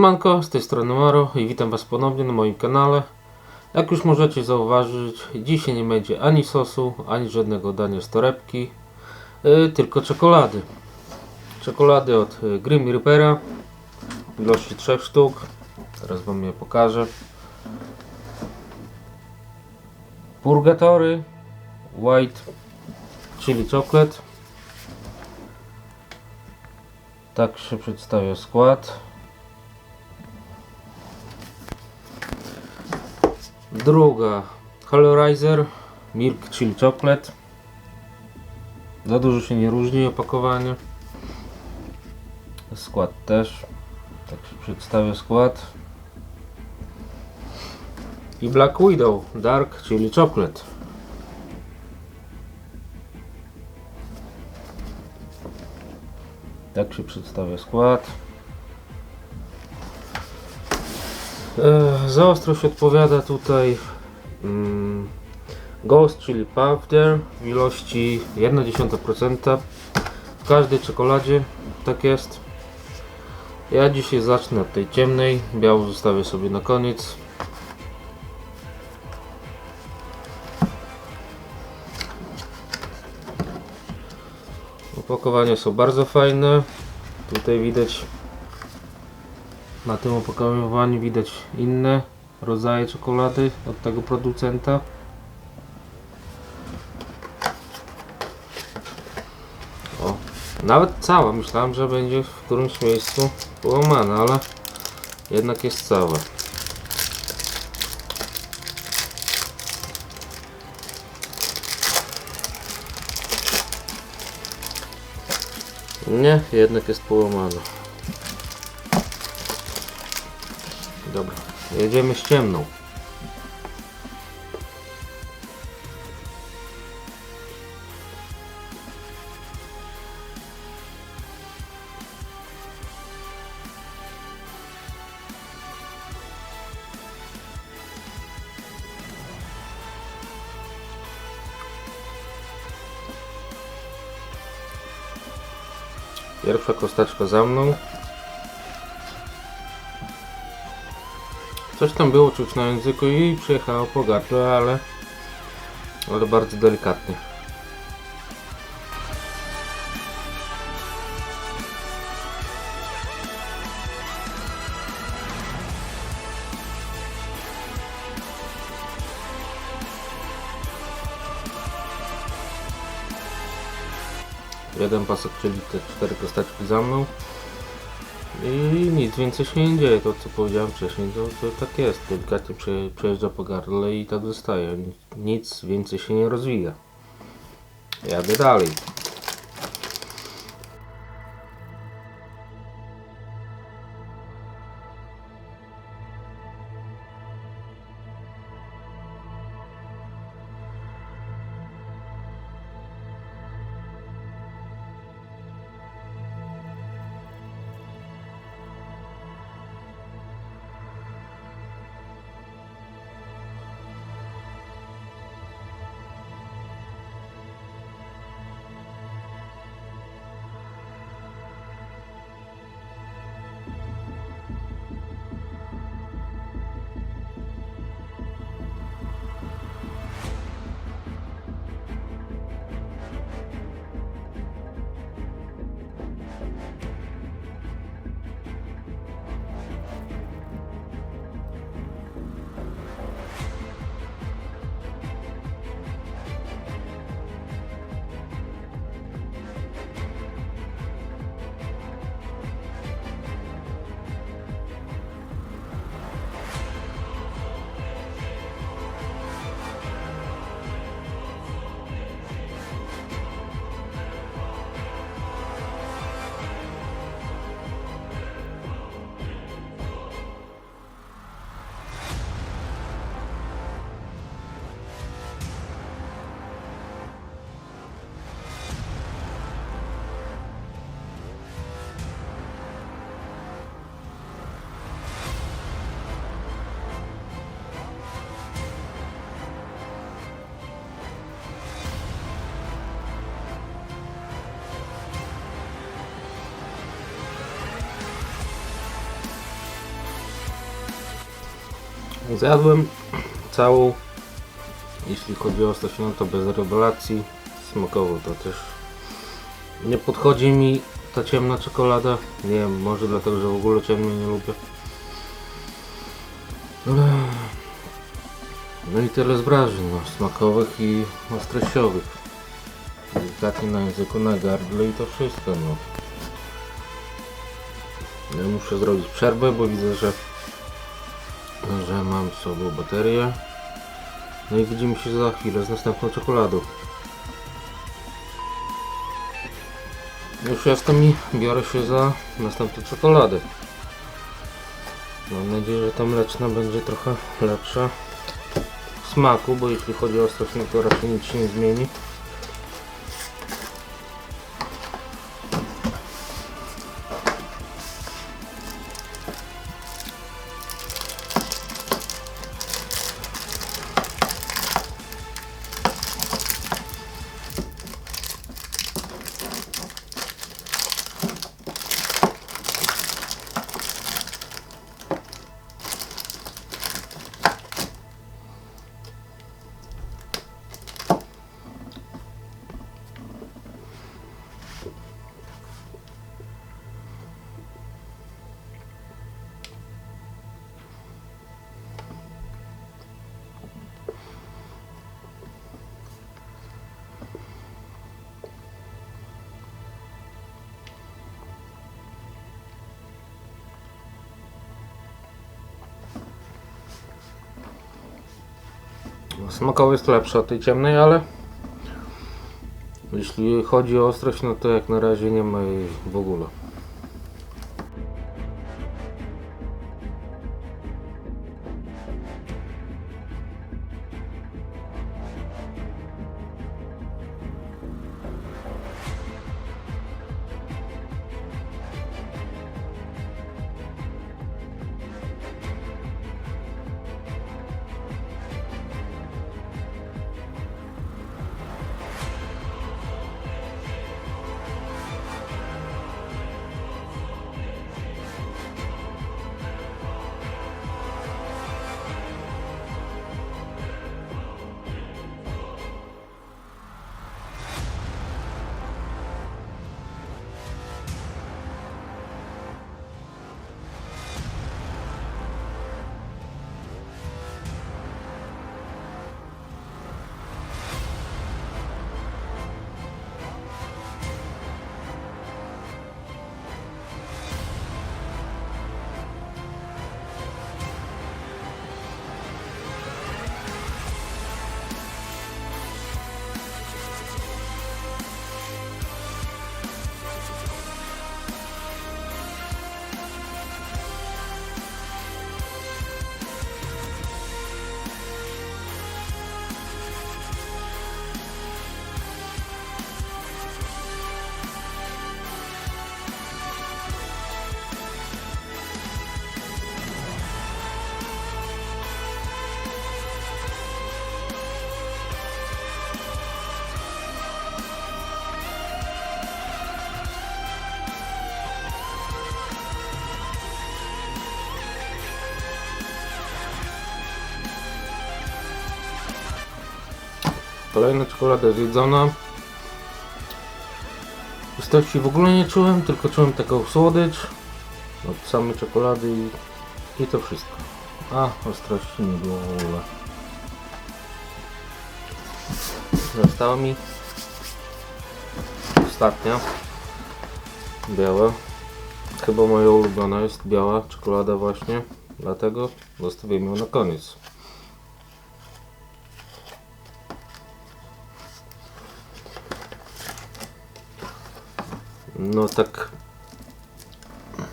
Siemanko, z tej strony Maro i witam Was ponownie na moim kanale. Jak już możecie zauważyć, dzisiaj nie będzie ani sosu, ani żadnego dania z torebki, yy, tylko czekolady. Czekolady od y, Grim Reapera w ilości 3 sztuk. Teraz Wam je pokażę. Purgatory White Chili Chocolate. Tak się przedstawia skład. Druga Colorizer Milk Chili Chocolate. Za dużo się nie różni opakowanie. Skład też. Tak się przedstawia skład. I Black Widow Dark Chili Chocolate. Tak się przedstawia skład. Za ostrość odpowiada tutaj mm, Ghost Chili Powder w ilości 1,1%. W każdej czekoladzie tak jest. Ja dzisiaj zacznę od tej ciemnej, białą zostawię sobie na koniec. Opakowania są bardzo fajne. Tutaj widać na tym opakowaniu widać inne rodzaje czekolady od tego producenta. O, nawet cała. Myślałem, że będzie w którymś miejscu połamana, ale jednak jest cała. Nie, jednak jest połamana. Dobra, jedziemy z ciemną. Pierwsza kosteczka za mną. Coś tam było czuć na języku i przyjechało po gardle, ale, ale bardzo delikatnie. Jeden pasek, czyli te cztery kosteczki za mną. I nic więcej się nie dzieje, to co powiedziałem wcześniej, to, to tak jest, delikatnie prze, przejeżdża po gardle i tak zostaje, nic więcej się nie rozwija. Jadę dalej. Zjadłem całą. Jeśli chodzi o no to bez rewelacji. Smakowo to też nie podchodzi mi ta ciemna czekolada. Nie wiem, może dlatego, że w ogóle ciemnej nie lubię. No i tyle z wrażeń no, smakowych i ostrościowych. Delikatnie na języku, na gardle i to wszystko. No. Ja muszę zrobić przerwę, bo widzę, że, że mam słabą baterię. No i widzimy się za chwilę z następną czekoladą. Już jestem i biorę się za następną czekoladę. Mam nadzieję, że ta mleczna będzie trochę lepsza w smaku, bo jeśli chodzi o ostrość, to raczej nic się nie zmieni. Smakowo jest lepsza od tej ciemnej, ale jeśli chodzi o ostrość, no to jak na razie nie ma jej w ogóle. Kolejna czekolada zjedzona. Ostrości w ogóle nie czułem, tylko czułem taką słodycz od samej czekolady i, i to wszystko. A ostrości nie było w ogóle. Została mi ostatnia biała. Chyba moja ulubiona jest biała czekolada właśnie, dlatego zostawię ją na koniec. No tak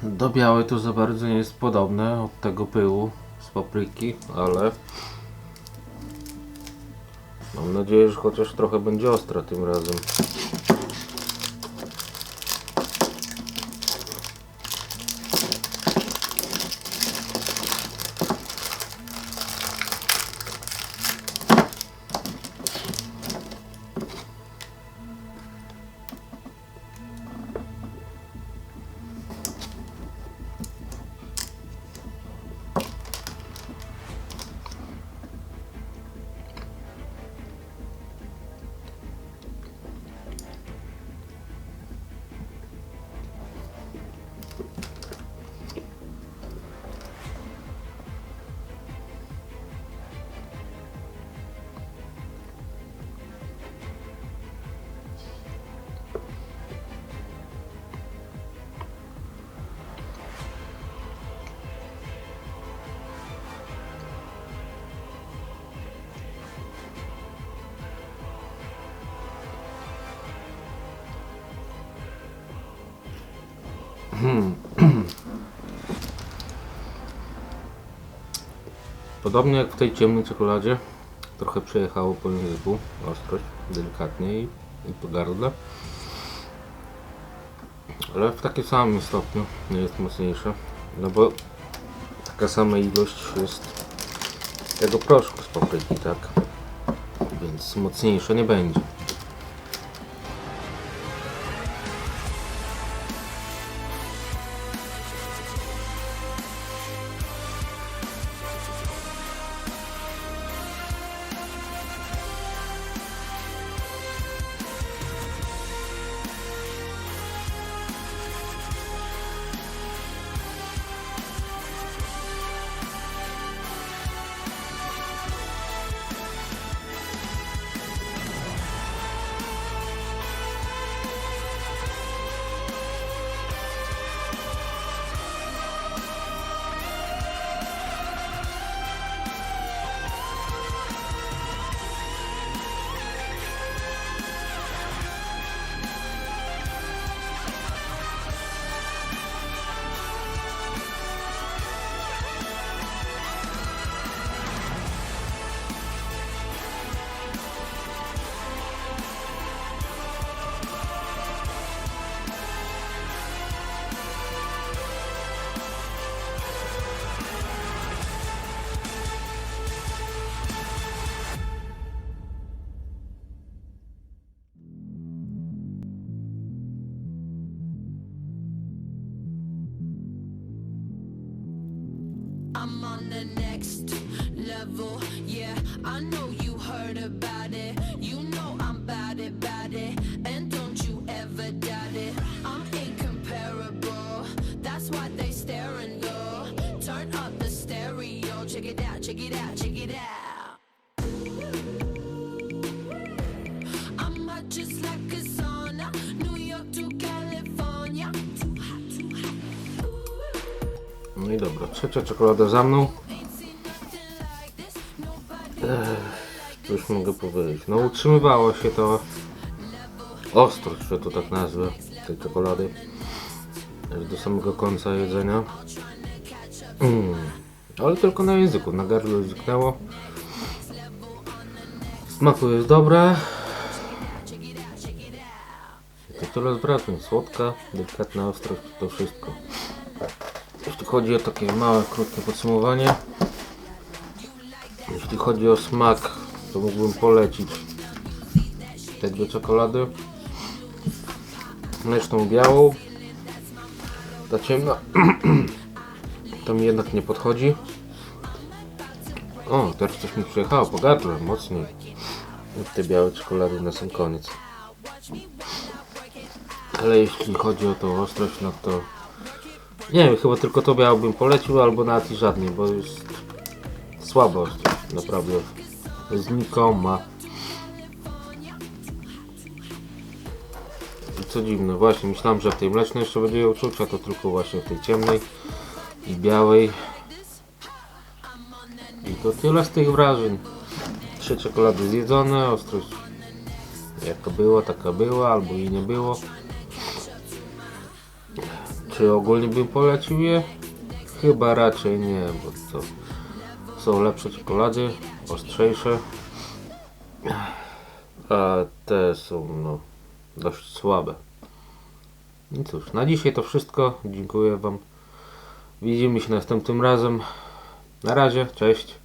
do białej to za bardzo nie jest podobne od tego pyłu z papryki, ale mam nadzieję, że chociaż trochę będzie ostra tym razem. Podobnie jak w tej ciemnej czekoladzie, trochę przejechało po języku, ostrość, delikatnie i, i po gardle. Ale w takim samym stopniu nie jest mocniejsze, no bo taka sama ilość jest tego proszku z papryki, tak? Więc mocniejsze nie będzie. On the next level. Yeah, I know you dobra, trzecia czekolada za mną. Ech, Cóż mogę powiedzieć? No utrzymywało się to ostrość, że to tak nazwę, tej czekolady. Do samego końca jedzenia. Mm. Ale tylko na języku, na gardle zniknęło. Smaku jest dobre. To tyle z wrażeń. Słodka, delikatna ostrość, to wszystko. Chodzi o takie małe, krótkie podsumowanie. Jeśli chodzi o smak, to mógłbym polecić te dwie czekolady. Mleczną białą. Ta ciemna to mi jednak nie podchodzi. O, teraz coś mi przyjechało po mocniej. Te białe czekolady na sam koniec. Ale jeśli chodzi o tą ostrość, no to nie wiem, chyba tylko to białbym polecił, albo nawet i żadnej, bo jest słabość, naprawdę znikoma. I co dziwne, właśnie myślałem, że w tej mlecznej jeszcze będzie ją a to tylko właśnie w tej ciemnej i białej. I to tyle z tych wrażeń. Trzy czekolady zjedzone, ostrość jaka była, taka była, albo jej nie było. Czy ogólnie bym polecił je? Chyba raczej nie, bo to są lepsze czekolady, ostrzejsze. A te są no dość słabe. I cóż, na dzisiaj to wszystko. Dziękuję Wam. Widzimy się następnym razem. Na razie, cześć.